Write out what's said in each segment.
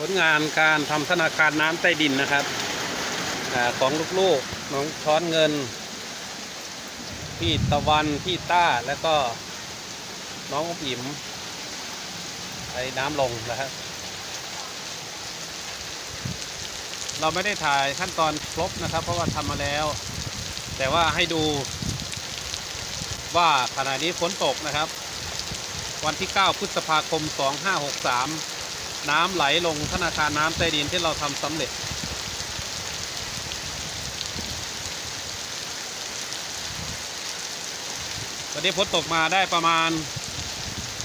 ผลงานการทำธนาคารน้ำใต้ดินนะครับอของลูกๆน้องช้อนเงิน พี่ตะวัน พี่ต้า แล้วก็น้องอมอิ๋มใช้น้ำลงนะครับ เราไม่ได้ถ่ายขั้นตอนครบนะครับ เพราะว่าทำมาแล้ว แต่ว่าให้ดูว่าขณะนี้ฝนตกนะครับ วันที่ 9 พฤษภาคม 2563 น้ำไหลลงธนาคารน้ำใต้ดินที่เราทำสำเร็จวันนี้ฝนตกมาได้ประมาณ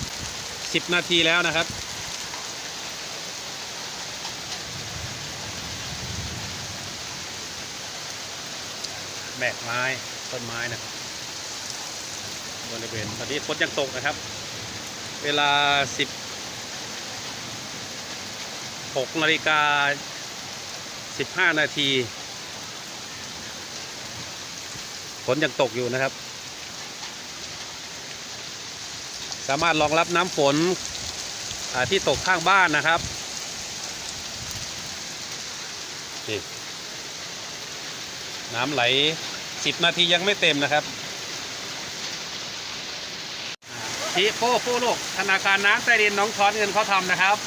10 นาทีแล้วนะครับแบกไม้ต้นไม้นะครับบริเวณตอนนี้ฝนยังตกนะครับ เวลา 10 6นาฬิกา 15 นาทีฝนยังตกอยู่นะครับ สามารถรองรับน้ำฝนที่ตกข้างบ้านนะครับนี่น้ำไหล 10 นาทียังไม่เต็มนะครับชีโป้ผู้ลูกธนาคารน้ำใต้ดินน้องช้อนเงินเขาทำนะครับ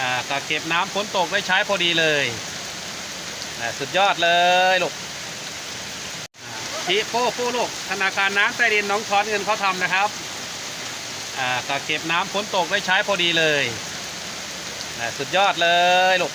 อ่ากัเก็บน้ำฝนตกได้ใช้พอดีเลยอ่าสุดยอดเลยลูกชี้โป้ผู้ลูกธนาคารน้ำใต้ดินน้องช้อนเงินเขาทำนะครับอ่ากัเก็บน้ำฝนตกได้ใช้พอดีเลยอ่าสุดยอดเลยลูก